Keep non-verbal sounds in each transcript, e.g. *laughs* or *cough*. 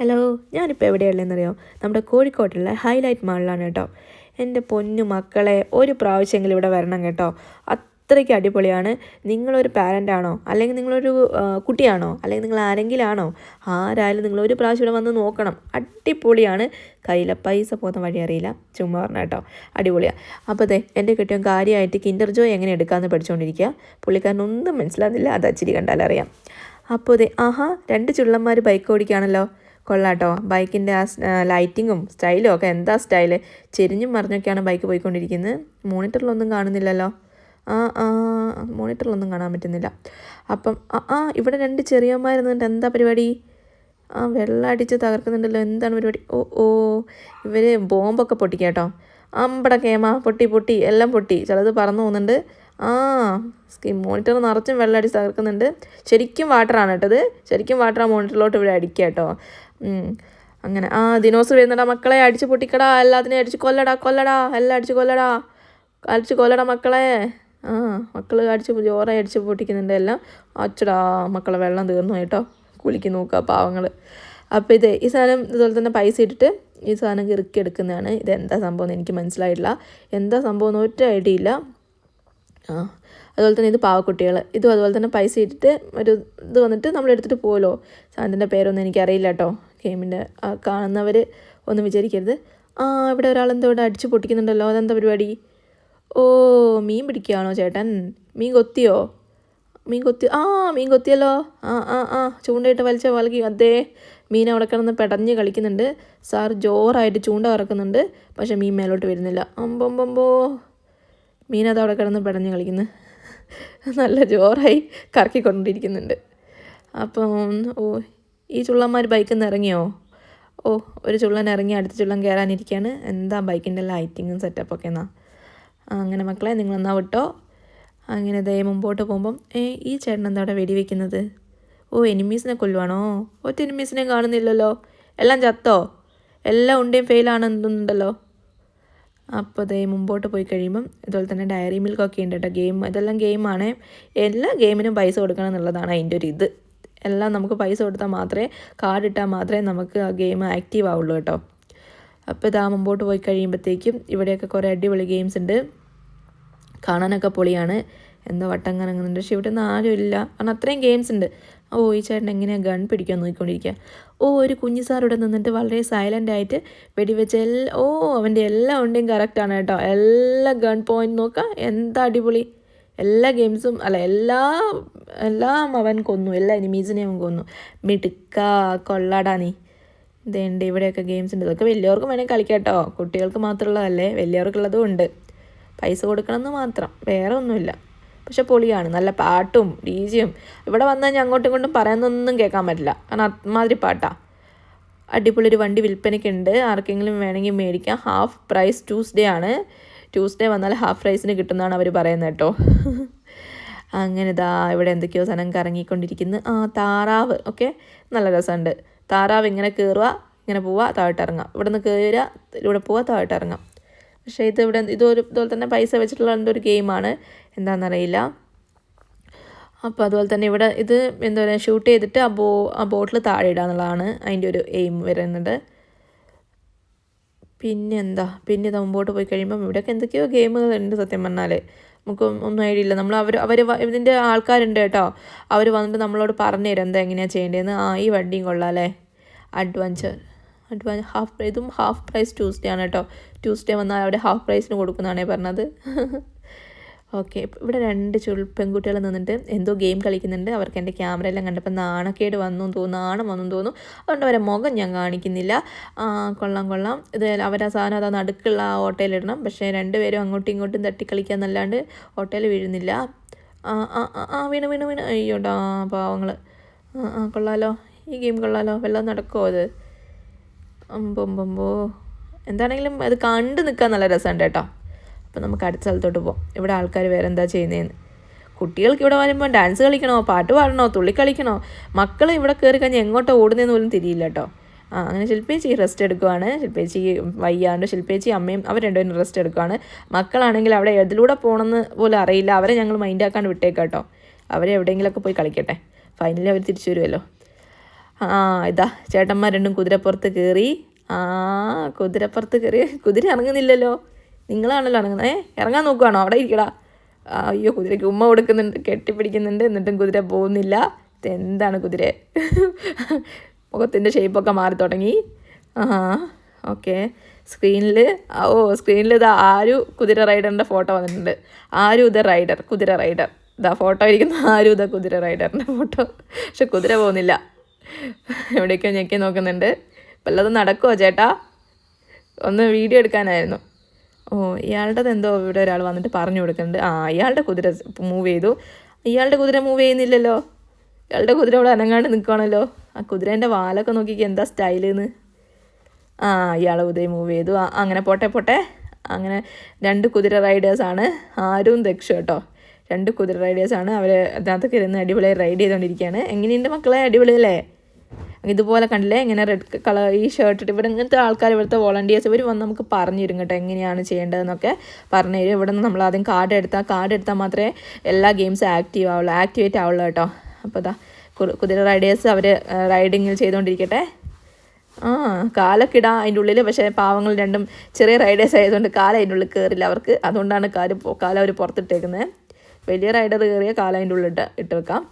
Hello ഞാനിപ്പോൾ എവിടെയുള്ളതെന്നറിയോ നമ്മുടെ കോഴിക്കോട്ടുള്ള highlight മാളിലാണ് കേട്ടോ. എന്റെ പൊന്നു മക്കളെ ഒരു പ്രാവശ്യമെങ്കിലും ഇവിടെ വരണം കേട്ടോ. അത്രയ്ക്ക് അടിപൊളിയാണ്. നിങ്ങളൊരു പാരന്റ് ആണോ? അല്ലെങ്കിൽ നിങ്ങളൊരു കുട്ടിയാണോ? അല്ലെങ്കിൽ നിങ്ങൾ ആരെങ്കിലും ആണോ ആരായാലും നിങ്ങൾ ഒരു പ്രാവശ്യം ഇവിടെ വന്ന് നോക്കണം. അടിപൊളിയാണ്. കയ്യിലെ പൈസ പോകുന്ന വഴി അറിയില്ല. ചുമ്മാ പറഞ്ഞ കേട്ടോ. അടിപൊളിയാണ് അപ്പോൾ അതെ എന്റെ കിട്ടിയ കാര്യമായിട്ട് കിൻഡർ ജോയ് എങ്ങനെ എടുക്കാമെന്ന് പഠിച്ചുകൊണ്ടിരിക്കുക പുള്ളിക്കാരനൊന്നും മനസ്സിലാകുന്നില്ല. അത് അച്ചിരി കണ്ടാലറിയാം. അപ്പോൾ അതെ ആഹാ രണ്ട് ചുള്ളന്മാർ ബൈക്ക് ഓടിക്കുകയാണല്ലോ. കൊള്ളാട്ടോ. ബൈക്കിന്റെ ആ ലൈറ്റിങ്ങും സ്റ്റൈലും ഒക്കെ എന്താ സ്റ്റൈൽ? ചെരിഞ്ഞും മറിഞ്ഞൊക്കെയാണ് ബൈക്ക് പോയിക്കൊണ്ടിരിക്കുന്നത്. മോണിറ്ററിലൊന്നും കാണുന്നില്ലല്ലോ. ആ ആ മോണിറ്ററിലൊന്നും കാണാൻ പറ്റുന്നില്ല. അപ്പം ആ ആ ഇവിടെ രണ്ട് ചെറിയമാരുന്നുണ്ട് എന്താ പരിപാടി? ആ വെള്ളം അടിച്ച് തകർക്കുന്നുണ്ടല്ലോ. എന്താണ് പരിപാടി? ഓ ഓ ഇവർ ബോംബൊക്കെ പൊട്ടിക്കുക കേട്ടോ അമ്പട കേമ പൊട്ടി പൊട്ടി എല്ലാം പൊട്ടി. ചിലത് പറന്നു പോകുന്നുണ്ട്. ആ സ്കീം മോണിറ്റർ നിറച്ചും വെള്ളം അടിച്ച് തകർക്കുന്നുണ്ട്. ശരിക്കും വാട്ടറാണ് കേട്ടത്. ശരിക്കും വാട്ടർ ആ മോണിറ്ററിലോട്ട് ഇവിടെ അടിക്കുക കേട്ടോ. അങ്ങനെ. ആ ദിനോസ് വരുന്നടാ മക്കളെ അടിച്ച് പൊട്ടിക്കടാ. എല്ലാത്തിനെയും അടിച്ച് കൊല്ലടാ കൊല്ലടാ. എല്ലാം അടിച്ച് കൊല്ലടാ. അടിച്ച് കൊല്ലടാ മക്കളെ. ആ മക്കൾ അടിച്ച് ജോറായി അടിച്ച് പൊട്ടിക്കുന്നുണ്ട് എല്ലാം. അച്ചടാ മക്കളെ വെള്ളം തീർന്നു കേട്ടോ. കുളിക്ക് നോക്കുക പാവങ്ങൾ അപ്പോൾ ഇത് ഈ സാധനം ഇതുപോലെ തന്നെ പൈസ ഇട്ടിട്ട് ഈ സാധനം ഇറുക്കി എടുക്കുന്നതാണ്. ഇതെന്താ സംഭവം എന്ന് എനിക്ക് മനസ്സിലായിട്ടില്ല. എന്താ സംഭവം എന്ന് ഒറ്റ ഐഡിയ ഇല്ല. ആ അതുപോലെ തന്നെ ഇത് പാവക്കുട്ടികൾ. ഇതും അതുപോലെ തന്നെ പൈസ ഇട്ടിട്ട് ഒരു ഇത് വന്നിട്ട് നമ്മൾ എടുത്തിട്ട് പോകുമല്ലോ സാധനത്തിന്റെ പേരൊന്നും എനിക്കറിയില്ല കേട്ടോ. ഗെയിമിന്റെ കാണുന്നവർ ഒന്നും വിചാരിക്കരുത്. ആ ഇവിടെ ഒരാൾ എന്തോ ഇവിടെ അടിച്ച് പൊട്ടിക്കുന്നുണ്ടല്ലോ. അതെന്താ പരിപാടി? ഓ മീൻ പിടിക്കുകയാണോ ചേട്ടൻ? മീൻ കൊത്തിയോ? മീൻ കൊത്തി ആ മീൻ കൊത്തിയല്ലോ. ആ ആ ആ ചൂണ്ടയിട്ട് വലിച്ച വലകി. അതേ മീൻ അവിടെ കിടന്ന് പെടഞ്ഞ് കളിക്കുന്നുണ്ട്. സാർ ജോറായിട്ട് ചൂണ്ട കറക്കുന്നുണ്ട്. പക്ഷേ മീൻ മേലോട്ട് വരുന്നില്ല. അമ്പമ്പമ്പോ അത് അവിടെ കിടന്ന് പെടഞ്ഞ് കളിക്കുന്നു. നല്ല ജോറായി കറക്കിക്കൊണ്ടിരിക്കുന്നുണ്ട്. അപ്പം ഓ ഈ ചുള്ളന്മാർ ബൈക്കിൽ നിന്ന് ഇറങ്ങിയോ? ഓ ഒരു ചുള്ളൻ ഇറങ്ങി അടുത്ത ചുള്ളൻ കയറാനിരിക്കുകയാണ് എന്താ ബൈക്കിന്റെ ലൈറ്റിങ്ങും സെറ്റപ്പൊക്കെ എന്നാ? അങ്ങനെ മക്കളെ നിങ്ങളെന്നാ വിട്ടോ? അങ്ങനെ ദേ മുമ്പോട്ട് പോകുമ്പം ഏ ഈ ചേട്ടൻ എന്താ അവിടെ വെടിവെക്കുന്നത്? ഓ എനിമീസിനെ കൊല്ലുവാണോ? ഒറ്റ എനിമീസിനെ കാണുന്നില്ലല്ലോ. എല്ലാം ചത്തോ? എല്ലാം ഉണ്ടേയും ഫെയിലാണെന്നുണ്ടല്ലോ അപ്പോൾ അതേ മുമ്പോട്ട് പോയി കഴിയുമ്പം അതുപോലെ തന്നെ ഡയറി മിൽക്കൊക്കെ ഉണ്ട് കേട്ടോ. ഗെയിം ഇതെല്ലാം ഗെയിമാണ് എല്ലാ ഗെയിമിനും പൈസ കൊടുക്കണം എന്നുള്ളതാണ് അതിന്റെ ഒരു ഇത്. എല്ലാം നമുക്ക് പൈസ കൊടുത്താൽ മാത്രമേ കാർഡ് ഇട്ടാൽ മാത്രമേ നമുക്ക് ആ ഗെയിം ആക്റ്റീവ് ആവുള്ളൂ കേട്ടോ. അപ്പോൾ ഇതാ മുമ്പോട്ട് പോയി കഴിയുമ്പോഴത്തേക്കും ഇവിടെയൊക്കെ കുറേ അടിപൊളി ഗെയിംസ് ഉണ്ട്. കാണാനൊക്കെ പൊളിയാണ്. എന്തോ വട്ടം കറങ്ങുന്നുണ്ട്. പക്ഷെ ഇവിടെ നിന്ന് ആരും ഇല്ല കാരണം അത്രയും ഗെയിംസ് ഉണ്ട്. ഓ ഈ ചേട്ടൻ എങ്ങനെയാണ് ഗൺ പിടിക്കാൻ നോക്കിക്കൊണ്ടിരിക്കുക ഓ ഒരു കുഞ്ഞു സാർ ഇവിടെ നിന്നിട്ട് വളരെ സൈലന്റ് ആയിട്ട് വെടിവെച്ച് എല്ലാ ഓ അവന്റെ എല്ലാ ഉണ്ടെയും കറക്റ്റാണ് കേട്ടോ. എല്ലാ ഗൺ പോയിന്റ് നോക്കാം എന്താ അടിപൊളി. എല്ലാ ഗെയിംസും അല്ല എല്ലാ എല്ലാം അവൻ കൊന്നു. എല്ലാ എനിമീസിനെയും അവൻ കൊന്നു. മിടുക്ക കൊള്ളാടാ നീ. ഇതേണ്ട് ഇവിടെയൊക്കെ ഗെയിംസ് ഉണ്ട് ഇതൊക്കെ വലിയവർക്കും വേണമെങ്കിൽ കളിക്കാം കേട്ടോ. കുട്ടികൾക്ക് മാത്രമുള്ളതല്ലേ വലിയവർക്കുള്ളതും ഉണ്ട്. പൈസ കൊടുക്കണമെന്ന് മാത്രം. വേറെ ഒന്നുമില്ല. പക്ഷെ പൊളിയാണ്. നല്ല പാട്ടും ഡീജിയും ഇവിടെ വന്നാൽ ഞാൻ അങ്ങോട്ടും ഇങ്ങോട്ടും പറയാനൊന്നും കേൾക്കാൻ പറ്റില്ല. കാരണം അമാതിരി പാട്ടാണ് അടിപൊളി ഒരു വണ്ടി വിൽപ്പനയ്ക്കുണ്ട് ആർക്കെങ്കിലും വേണമെങ്കിൽ മേടിക്കാം. ഹാഫ് പ്രൈസ് ട്യൂസ്ഡേ ആണ്. ട്യൂസ്ഡേ വന്നാൽ ഹാഫ് പ്രൈസിന് കിട്ടുന്നതാണ് അവർ പറയുന്നത് കേട്ടോ. അങ്ങനെ ഇതാ ഇവിടെ എന്തൊക്കെയോ സാധനം കറങ്ങിക്കൊണ്ടിരിക്കുന്നു. ആ താറാവ്. ഓക്കെ? നല്ല രസമുണ്ട്. താറാവ് ഇങ്ങനെ കയറുക ഇങ്ങനെ പോവുക താഴോട്ട് ഇറങ്ങുക. ഇവിടെ നിന്ന് കയറുക ഇവിടെ പോവുക താഴോട്ട് ഇറങ്ങാം പക്ഷേ ഇത് ഇവിടെ ഇതൊരു ഇതുപോലെ തന്നെ പൈസ വെച്ചിട്ടുള്ള ഒരു ഗെയിമാണ്? എന്താണെന്നറിയില്ല. അപ്പോൾ അതുപോലെ തന്നെ ഇവിടെ ഇത് എന്താ പറയുക ഷൂട്ട് ചെയ്തിട്ട് ആ ബോ ആ ബോട്ടിൽ താഴെ ഇടുക എന്നുള്ളതാണ് അതിന്റെ ഒരു എയിം വരുന്നത്. പിന്നെ എന്താ? പിന്നെ ഇത് മുമ്പോട്ട് പോയി കഴിയുമ്പം ഇവിടെയൊക്കെ എന്തൊക്കെയോ ഗെയിമുകളുണ്ട് സത്യം പറഞ്ഞാൽ നമുക്ക് ഒന്നും ഐഡിയ ഇല്ല. നമ്മൾ അവർ അവർ ഇതിന്റെ ആൾക്കാരുണ്ട് കേട്ടോ. അവർ വന്നിട്ട് നമ്മളോട് പറഞ്ഞു തരും. എന്താ എങ്ങനെയാണ് ചെയ്യേണ്ടതെന്ന്? ആ ഈ വണ്ടിയും കൊള്ളാം അല്ലേ? അഡ്വഞ്ചർ. അഡ്വാൻസ് ഹാഫ് ഇതും ഹാഫ് പ്രൈസ് ട്യൂസ്ഡേ ആണ് കേട്ടോ. ട്യൂസ്ഡേ വന്നാൽ അവിടെ ഹാഫ് പ്രൈസിന് കൊടുക്കുന്നതാണേ പറഞ്ഞത്. ഓക്കെ ഇവിടെ രണ്ട് ചുൾ പെൺകുട്ടികൾ നിന്നിട്ട് എന്തോ ഗെയിം കളിക്കുന്നുണ്ട്. അവർക്ക് എന്റെ ക്യാമറ എല്ലാം കണ്ടപ്പോൾ നാണക്കേട് വന്നു തോന്നുന്നു. നാണം വന്നു തോന്നുന്നു. അതുകൊണ്ട് അവരെ മുഖം ഞാൻ കാണിക്കുന്നില്ല. കൊള്ളാം കൊള്ളാം. ഇത് അവരാ സാധനം അതാ നടുക്കുള്ള ആ ഓട്ടയിലിടണം പക്ഷേ രണ്ടുപേരും അങ്ങോട്ടും ഇങ്ങോട്ടും തട്ടിക്കളിക്കാന്നല്ലാണ്ട് ഓട്ടയിൽ വീഴുന്നില്ല. ആ ആ, ആ വീണ് വീണ് വീണ്. അയ്യോടാ പാവങ്ങൾ ആ ആ കൊള്ളാലോ. ഈ ഗെയിം കൊള്ളാലോ. വല്ലതും നടക്കുമോ അത്? അമ്പൊമ്പൊമ്പോ എന്താണെങ്കിലും അത് കണ്ടു നിൽക്കാൻ നല്ല രസമുണ്ട് കേട്ടോ. അപ്പം നമുക്ക് അടുത്ത സ്ഥലത്തോട്ട് പോകാം ഇവിടെ ആൾക്കാർ വേറെ എന്താ ചെയ്യുന്നതെന്ന് കുട്ടികൾക്ക് ഇവിടെ വരുമ്പോൾ ഡാൻസ് കളിക്കണോ? പാട്ട് പാടണോ? തുള്ളി കളിക്കണോ? മക്കൾ ഇവിടെ കയറി കഴിഞ്ഞാൽ എങ്ങോട്ടോ ഓടുന്നതെന്ന് പോലും തിരിയില്ല കേട്ടോ. ആ അങ്ങനെ ശില്പേച്ചി റെസ്റ്റ് എടുക്കുവാണ്. ശില്പേച്ചി വയ്യാണ്ട് ശില്പേച്ചി അമ്മയും അവർ രണ്ടുപേരും റെസ്റ്റ് എടുക്കുവാണ്. മക്കളാണെങ്കിൽ അവിടെ എതിലൂടെ പോകണമെന്ന് പോലും അറിയില്ല. അവരെ ഞങ്ങൾ മൈൻഡാക്കാണ്ട് വിട്ടേക്കാം കേട്ടോ. അവരെ എവിടെയെങ്കിലുമൊക്കെ പോയി കളിക്കട്ടെ. ഫൈനലി അവർ തിരിച്ചു വരുമല്ലോ ആ ഇതാ ചേട്ടന്മാർ രണ്ടും കുതിരപ്പുറത്ത് കയറി ആ കുതിരപ്പുറത്ത് കയറി കുതിര ഇറങ്ങുന്നില്ലല്ലോ. നിങ്ങളാണല്ലോ ഇറങ്ങുന്നത്. ഏ ഇറങ്ങാൻ നോക്കുവാണോ? അവിടെ ഇരിക്കടാ. അയ്യോ കുതിരയ്ക്ക് ഉമ്മ കൊടുക്കുന്നുണ്ട് കെട്ടിപ്പിടിക്കുന്നുണ്ട് എന്നിട്ടും കുതിര പോകുന്നില്ല. ഇതെന്താണ് കുതിര? മുഖത്തിന്റെ ഷേപ്പൊക്കെ മാറി തുടങ്ങി. ആ ഓക്കെ. സ്ക്രീനിൽ ഓ സ്ക്രീനിൽ ഇതാ ആരു കുതിര റൈഡറിന്റെ ഫോട്ടോ വന്നിട്ടുണ്ട്. ആരു ഇത് റൈഡർ? കുതിര റൈഡർ. ഇതാ ഫോട്ടോ ഇരിക്കുന്ന ആരു ഇതാ കുതിര റൈഡറിന്റെ ഫോട്ടോ. പക്ഷെ കുതിര പോകുന്നില്ല. എവിടേക്കോ ഞെക്കി നോക്കുന്നുണ്ട്. വല്ലതും നടക്കുമോ ചേട്ടാ? ഒന്ന് വീഡിയോ എടുക്കാനായിരുന്നു. ഓ ഇയാളുടെ എന്തോ ഇവിടെ ഒരാൾ വന്നിട്ട് പറഞ്ഞു കൊടുക്കുന്നുണ്ട്. ആ ഇയാളുടെ കുതിര മൂവ് ചെയ്തു. ഇയാളുടെ കുതിര മൂവ് ചെയ്യുന്നില്ലല്ലോ. ഇയാളുടെ കുതിര ഇവിടെ അനങ്ങാണ്ട് നിൽക്കുകയാണല്ലോ ആ കുതിരേന്റെ വാലൊക്കെ നോക്കിക്ക് എന്താ സ്റ്റൈലെന്ന്. ആ ഇയാളെ കുതിര മൂവ് ചെയ്തു. അങ്ങനെ പോട്ടെ പോട്ടെ. അങ്ങനെ രണ്ട് കുതിര റൈഡേഴ്സാണ് ആരും ദക്ഷ കേട്ടോ. രണ്ട് കുതിര റൈഡേഴ്സാണ് അവർ അതിനകത്തൊക്കെ ഇരുന്ന് അടിപൊളിയായി റൈഡ് ചെയ്തുകൊണ്ടിരിക്കുകയാണ് എങ്ങനെയുണ്ട് മക്കളെ? അടിപൊളിയല്ലേ? ഇതുപോലെ കണ്ടില്ലേ? ഇങ്ങനെ റെഡ് കളർ ഈ ഷർട്ട് ഇട്ട് ഇവിടെ ഇങ്ങനത്തെ ആൾക്കാർ ഇവിടുത്തെ വോളണ്ടിയേഴ്സ് ഇവർ വന്ന് നമുക്ക് പറഞ്ഞു തരും കേട്ടോ എങ്ങനെയാണ് ചെയ്യേണ്ടതെന്നൊക്കെ പറഞ്ഞു തരും ഇവിടെ നിന്ന് നമ്മൾ ആദ്യം കാർഡ് എടുത്താൽ കാർഡ് എടുത്താൽ മാത്രമേ എല്ലാ ഗെയിംസും ആക്റ്റീവ് ആവുള്ളൂ ആക്ടിവേറ്റ് ആവുള്ളൂ കേട്ടോ. അപ്പോൾ കു- കുതിര റൈഡേഴ്സ് അവർ റൈഡിങ്ങിൽ ചെയ്തുകൊണ്ടിരിക്കട്ടെ. ആ കാലൊക്കെ ഇടാം അതിന്റെ ഉള്ളിൽ പക്ഷേ പാവങ്ങൾ രണ്ടും ചെറിയ റൈഡേഴ്സ് ആയതുകൊണ്ട് കാല അതിന്റെ ഉള്ളിൽ കയറില്ല അവർക്ക് അതുകൊണ്ടാണ് കാൽ കാല അവർ പുറത്തിട്ടേക്കുന്നത് വലിയ റൈഡർ കയറിയ കാല അതിന്റെ ഉള്ളിൽ ഇട്ട് ഇട്ട് വെക്കാം.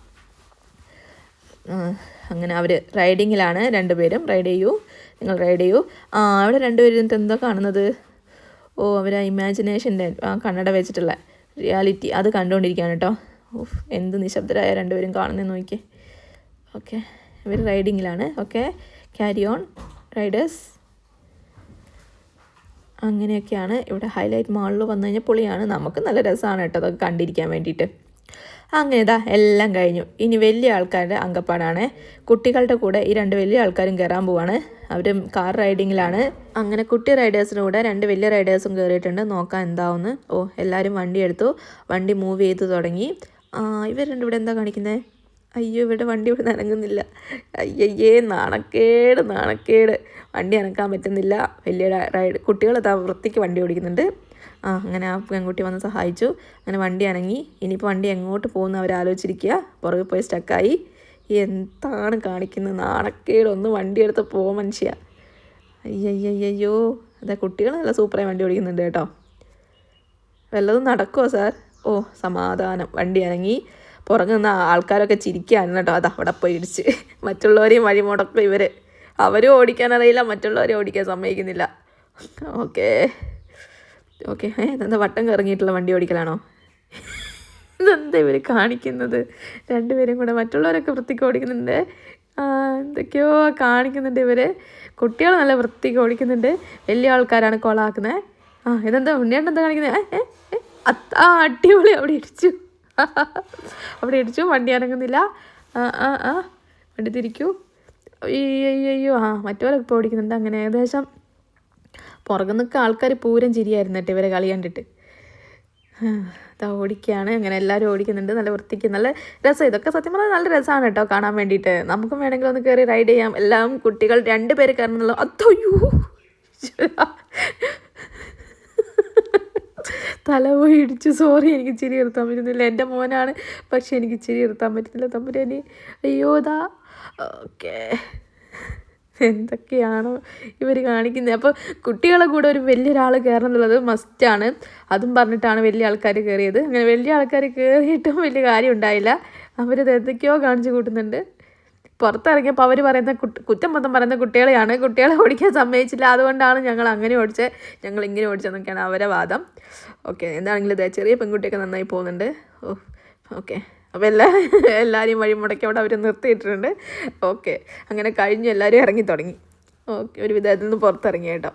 അങ്ങനെ അവർ റൈഡിങ്ങിലാണ് രണ്ടുപേരും. റൈഡ് ചെയ്യൂ. നിങ്ങൾ റൈഡ് ചെയ്യൂ. ആ അവിടെ രണ്ടുപേരും എന്തോ കാണുന്നത്? ഓ അവർ ആ ഇമാജിനേഷന്റെ ആ കണ്ണട വെച്ചിട്ടുള്ള റിയാലിറ്റി അത് കണ്ടുകൊണ്ടിരിക്കുകയാണ് കേട്ടോ. ഓഫ് എന്ത് നിശബ്ദരായ രണ്ടുപേരും കാണുന്നത് നോക്കിയേ. ഓക്കെ ഇവർ റൈഡിങ്ങിലാണ്. ഓക്കെ ക്യാരി ഓൺ റൈഡേഴ്സ് അങ്ങനെയൊക്കെയാണ് ഇവിടെ ഹൈലൈറ്റ് മാളിൽ വന്നു കഴിഞ്ഞാൽ പൊളിയാണ്. നമുക്ക് നല്ല രസമാണ് കേട്ടോ അതൊക്കെ കണ്ടിരിക്കാൻ വേണ്ടിയിട്ട്. അങ്ങനെ ഇതാ എല്ലാം കഴിഞ്ഞു. ഇനി വലിയ ആൾക്കാരുടെ അങ്കപ്പാടാണ്. കുട്ടികളുടെ കൂടെ ഈ രണ്ട് വലിയ ആൾക്കാരും കയറാൻ പോവാണ്. അവർ കാർ റൈഡിങ്ങിലാണ്. അങ്ങനെ കുട്ടി റൈഡേഴ്സിന്റെ കൂടെ രണ്ട് വലിയ റൈഡേഴ്സും കയറിയിട്ടുണ്ട്. നോക്കാം എന്താവുന്ന്. ഓ എല്ലാവരും വണ്ടി എടുത്തു. വണ്ടി മൂവ് ചെയ്ത് തുടങ്ങി. ഇവർ രണ്ടും ഇവിടെ എന്താ കാണിക്കുന്നത് അയ്യോ ഇവിടെ വണ്ടി ഇവിടെ നനങ്ങുന്നില്ല. അയ്യയ്യേ നാണക്കേട് നാണക്കേട്. വണ്ടി അനക്കാൻ പറ്റുന്നില്ല. വലിയ റൈഡ് കുട്ടികൾ താ വൃത്തിക്ക് വണ്ടി ഓടിക്കുന്നുണ്ട്. ആ അങ്ങനെ ആ പെൺകുട്ടി വന്ന് സഹായിച്ചു. അങ്ങനെ വണ്ടി അനങ്ങി. ഇനിയിപ്പോൾ വണ്ടി എങ്ങോട്ട് പോകുന്ന അവർ ആലോചിച്ചിരിക്കുക പുറകെ പോയി സ്റ്റക്കായി എന്താണ് കാണിക്കുന്നത്? നാണക്കേടൊന്നും വണ്ടി എടുത്ത് പോ മനുഷ്യ. അയ്യയ്യയ്യോ അതെ കുട്ടികൾ നല്ല സൂപ്പറായി വണ്ടി ഓടിക്കുന്നുണ്ട് കേട്ടോ. വല്ലതും നടക്കുമോ സാർ ഓ സമാധാനം. വണ്ടി ഇറങ്ങി പുറകെ നിന്ന് ആൾക്കാരൊക്കെ ചിരിക്കുകയാണ് കേട്ടോ. അതാ അവിടെ പോയി ഇടിച്ച്. മറ്റുള്ളവരെയും വഴി മുടക്കും ഇവർ അവരും ഓടിക്കാൻ അറിയില്ല മറ്റുള്ളവരെ ഓടിക്കാൻ സമ്മതിക്കുന്നില്ല. ഓക്കേ. ഓക്കെ ഏ ഇതെന്താ വട്ടം കറങ്ങിയിട്ടുള്ള വണ്ടി ഓടിക്കലാണോ? ഇതെന്താ ഇവർ കാണിക്കുന്നത്? രണ്ടുപേരും കൂടെ മറ്റുള്ളവരൊക്കെ വൃത്തിക്ക് ഓടിക്കുന്നുണ്ട്. എന്തൊക്കെയോ കാണിക്കുന്നുണ്ട് ഇവർ കുട്ടികൾ നല്ല വൃത്തിക്ക് ഓടിക്കുന്നുണ്ട്. വലിയ ആൾക്കാരാണ് കൊളാക്കുന്നത് ആ ഇതെന്താ ഉണ്ണിയാണ്ട് എന്താ കാണിക്കുന്നത് ആ അടിപൊളി. അവിടെ ഇടിച്ചു. *laughs* അവിടെ ഇടിച്ചു വണ്ടി ഇറങ്ങുന്നില്ല ആ ആ ആ വണ്ടി തിരിക്കൂ. അയ്യോ ആ മറ്റവരൊക്കെ ഇപ്പോൾ ഓടിക്കുന്നുണ്ട്. അങ്ങനെ ഏകദേശം പുറകെ നിൽക്കുക ആൾക്കാർ പൂരം ചിരിയായിരുന്നു കേട്ടോ ഇവരെ കളി കണ്ടിട്ട്. ഇതാ ഓടിക്കുകയാണ് അങ്ങനെ എല്ലാവരും ഓടിക്കുന്നുണ്ട്. നല്ല വൃത്തിക്ക് നല്ല രസം. ഇതൊക്കെ സത്യം പറഞ്ഞാൽ നല്ല രസമാണ് കേട്ടോ കാണാൻ വേണ്ടിയിട്ട്. നമുക്കും വേണമെങ്കിൽ ഒന്ന് കയറി റൈഡ് ചെയ്യാം. എല്ലാം കുട്ടികൾ രണ്ട് പേര് കയറുന്നുള്ള. അത്തയ്യോ തല പോയി ഇടിച്ചു. സോറി എനിക്ക് ചിരി നിർത്താൻ പറ്റുന്നില്ല. എന്റെ മോനാണ്. പക്ഷെ എനിക്ക് ചിരി നിർത്താൻ പറ്റുന്നില്ല. തമ്പുരാനി. അയ്യോ ദാ. ഓക്കേ എന്തൊക്കെയാണോ ഇവർ കാണിക്കുന്നത് അപ്പോൾ കുട്ടികളെ കൂടെ ഒരു വലിയൊരാൾ കയറണം എന്നുള്ളത് മസ്റ്റാണ് അതും പറഞ്ഞിട്ടാണ് വലിയ ആൾക്കാർ കയറിയത് അങ്ങനെ വലിയ ആൾക്കാർ കയറിയിട്ടും വലിയ കാര്യം ഉണ്ടായില്ല. അവരത് എന്തൊക്കെയോ കാണിച്ചു കൂട്ടുന്നുണ്ട്. പുറത്തിറങ്ങിയപ്പോൾ അവർ പറയുന്ന കുട്ടി കുറ്റം മൊത്തം പറയുന്ന കുട്ടികളെയാണ്. കുട്ടികളെ ഓടിക്കാൻ സമ്മതിച്ചില്ല. അതുകൊണ്ടാണ് ഞങ്ങൾ അങ്ങനെ ഓടിച്ചത് ഞങ്ങൾ ഇങ്ങനെ ഓടിച്ചതെന്നൊക്കെയാണ് അവരെ വാദം. ഓക്കെ എന്താണെങ്കിലും ചെറിയ പെൺകുട്ടിയൊക്കെ നന്നായി പോകുന്നുണ്ട്. ഓ ഓക്കെ. അപ്പോൾ എല്ലാ *laughs* എല്ലാവരെയും വഴി മുടക്കി അവിടെ അവർ നിർത്തിയിട്ടുണ്ട് ഓക്കെ. അങ്ങനെ കഴിഞ്ഞ് എല്ലാവരും ഇറങ്ങി തുടങ്ങി. ഓക്കെ. ഒരു വിധത്തിൽ നിന്ന് പുറത്തിറങ്ങി കേട്ടോ.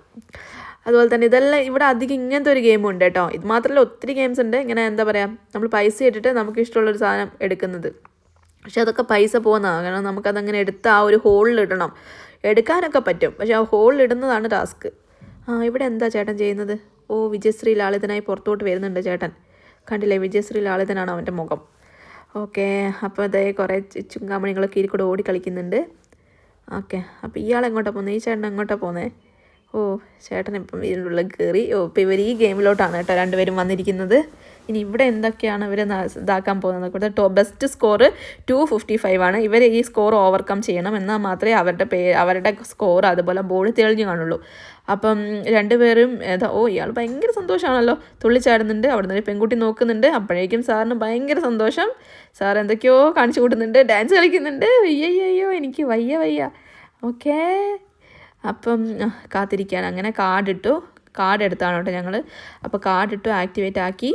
അതുപോലെ തന്നെ ഇതെല്ലാം ഇവിടെ അധികം ഇങ്ങനത്തെ ഒരു ഗെയിം ഉണ്ട് കേട്ടോ. ഇത് മാത്രമല്ല ഒത്തിരി ഗെയിംസ് ഉണ്ട്. ഇങ്ങനെ എന്താ പറയുക നമ്മൾ പൈസ ഇട്ടിട്ട് നമുക്ക് ഇഷ്ടമുള്ളൊരു സാധനം എടുക്കുന്നത്. പക്ഷെ അതൊക്കെ പൈസ പോകുന്നതാണ്. കാരണം നമുക്കതങ്ങനെ എടുത്ത് ആ ഒരു ഹോളിൽ ഇടണം. എടുക്കാനൊക്കെ പറ്റും. പക്ഷെ ആ ഹോളിൽ ഇടുന്നതാണ് ടാസ്ക് ആ ഇവിടെ എന്താ ചേട്ടൻ ചെയ്യുന്നത്? ഓ വിജയശ്രീ ലാളിതനായി പുറത്തോട്ട് വരുന്നുണ്ട് ചേട്ടൻ. കണ്ടില്ലേ വിജയശ്രീ ലാളിതനാണ് അവന്റെ മുഖം. ഓക്കെ അപ്പോൾ അതേ കുറേ ചുങ്കാമണികളൊക്കെ ഇരി കൂടെ ഓടി കളിക്കുന്നുണ്ട്. ഓക്കെ അപ്പോൾ ഇയാൾ എങ്ങോട്ടാണ് പോകുന്നത് ഈ ചേട്ടൻ എങ്ങോട്ടാണ് പോകുന്നത് ഓ ചേട്ടൻ ഇപ്പം ഇതിനുള്ള കയറി ഓ ഇപ്പം ഇവർ ഈ ഗെയിമിലോട്ടാണ് കേട്ടോ രണ്ടുപേരും വന്നിരിക്കുന്നത്. ഇനി ഇവിടെ എന്തൊക്കെയാണ് ഇവർ ഇതാക്കാൻ പോകുന്നത്? To best score two fifty five ആണ്. ഇവർ ഈ സ്കോർ ഓവർകം ചെയ്യണം എന്നാൽ മാത്രമേ അവരുടെ പേ അവരുടെ സ്കോർ അതുപോലെ ബോൾ തെളിഞ്ഞു കാണുള്ളൂ. അപ്പം രണ്ടുപേരും ഏതാ ഓ ഇയാൾ ഭയങ്കര സന്തോഷമാണല്ലോ. തുള്ളിച്ചാടുന്നുണ്ട് അവിടെ നിന്ന് ഒരു പെൺകുട്ടി നോക്കുന്നുണ്ട്. അപ്പോഴേക്കും സാറിന് ഭയങ്കര സന്തോഷം. സാർ എന്തൊക്കെയോ കാണിച്ചു കൂട്ടുന്നുണ്ട് ഡാൻസ് കളിക്കുന്നുണ്ട്. അയ്യോ എനിക്ക് വയ്യ വയ്യ. ഓക്കേ. അപ്പം കാത്തിരിക്കാൻ അങ്ങനെ കാർഡിട്ടു കാർഡ് എടുത്താണ് കേട്ടോ ഞങ്ങൾ അപ്പോൾ കാർഡിട്ടു ആക്ടിവേറ്റ് ആക്കി.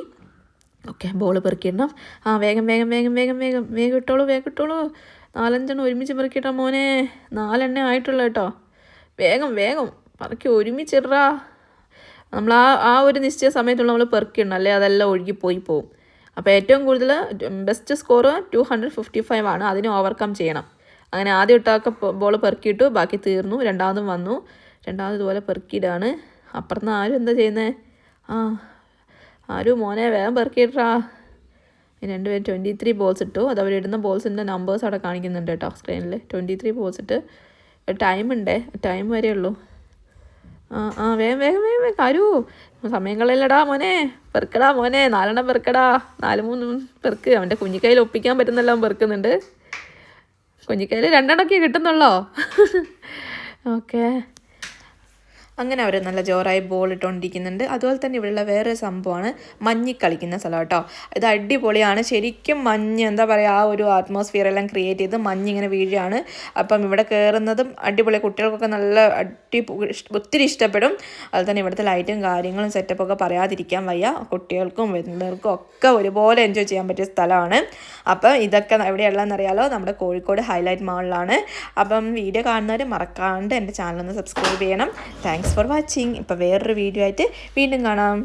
ഓക്കെ ബോൾ പെറുക്കിയിടണം. ആ വേഗം വേഗം വേഗം വേഗം വേഗം വേഗം ഇട്ടോളൂ വേഗം ഇട്ടോളൂ. നാലഞ്ചെണ്ണം ഒരുമിച്ച് പെറുക്കിയിട്ടാ മോനെ. നാലെണ്ണേ ആയിട്ടുള്ളൂ കേട്ടോ. വേഗം വേഗം. പറക്കി ഒരുമിച്ചിടാ നമ്മൾ ആ ആ ഒരു നിശ്ചയ സമയത്തുള്ള നമ്മൾ പെറുക്കിയിടണം. അല്ലേ? അതെല്ലാം ഒഴുകിപ്പോയി പോയി പോവും. അപ്പോൾ ഏറ്റവും കൂടുതൽ best score two hundred fifty five ആണ്. അതിനെ ഓവർകം ചെയ്യണം. അങ്ങനെ ആദ്യം ഇട്ടൊക്കെ ബോൾ പെറുക്കിയിട്ടു. ബാക്കി തീർന്നു. രണ്ടാമതും വന്നു. രണ്ടാമത് ഇതുപോലെ പെറുക്കിയിടാണ്. അപ്പുറത്ത് ആരും എന്താ ചെയ്യുന്നത് ആ ആരും മോനെ വേഗം പെറുക്കിയിട്ടാ രണ്ടുപേരും ട്വന്റി ത്രീ ബോൾസ് ഇട്ടു. അത് അവരിടുന്ന ബോൾസിന്റെ നമ്പേഴ്സ് അവിടെ കാണിക്കുന്നുണ്ട് കേട്ടോ സ്ക്രീനിൽ ട്വന്റി ത്രീ ബോൾസ് ഇട്ട്. ടൈം ഉണ്ടേ ടൈം വരെ ഉള്ളൂ. ആ ആ വേഗം വേഗം വേഗം വേഗം. ആരൂ സമയം കളയില്ലടാ മോനെ. പെറുക്കടാ മോനെ. നാലെണ്ണം പെറുക്കടാ. നാല് മൂന്ന് പെറുക്ക്. അവന്റെ കുഞ്ഞിക്കൈയിൽ ഒപ്പിക്കാൻ പറ്റുന്നെല്ലാം പെറുക്കുന്നുണ്ട്. കുഞ്ഞിക്കൈയിൽ രണ്ടെണ്ണമൊക്കെ കിട്ടുന്നുള്ളോ? *laughs* ഓക്കെ അങ്ങനെ അവർ നല്ല ജോറായി ബോൾ ഇട്ടുകൊണ്ടിരിക്കുന്നുണ്ട് അതുപോലെ തന്നെ ഇവിടെയുള്ള വേറൊരു സംഭവമാണ് മഞ്ഞി കളിക്കുന്ന സ്ഥലം കേട്ടോ. ഇത് അടിപൊളിയാണ്. ശരിക്കും മഞ്ഞ് എന്താ പറയുക ആ ഒരു അറ്റ്മോസ്ഫിയർ എല്ലാം ക്രിയേറ്റ് ചെയ്ത് മഞ്ഞ് ഇങ്ങനെ വീഴുകയാണ്. അപ്പം ഇവിടെ കയറുന്നതും അടിപൊളി. കുട്ടികൾക്കൊക്കെ നല്ല അടി ഒത്തിരി ഇഷ്ടപ്പെടും. അതുപോലെ തന്നെ ഇവിടുത്തെ ലൈറ്റും കാര്യങ്ങളും സെറ്റപ്പൊക്കെ പറയാതിരിക്കാൻ വയ്യ. കുട്ടികൾക്കും വരുന്നവർക്കും ഒക്കെ ഒരുപോലെ എൻജോയ് ചെയ്യാൻ പറ്റിയ സ്ഥലമാണ്. അപ്പം ഇതൊക്കെ എവിടെയുള്ളതെന്ന് അറിയാലോ നമ്മുടെ കോഴിക്കോട് ഹൈലൈറ്റ് മാളിലാണ് അപ്പം വീഡിയോ കാണുന്നവർ മറക്കാണ്ട് എന്റെ ചാനലൊന്ന് സബ്സ്ക്രൈബ് ചെയ്യണം. താങ്ക്സ് ഫോർ വാച്ചിങ് ഇപ്പോൾ വേറൊരു വീഡിയോ ആയിട്ട് വീണ്ടും കാണാം.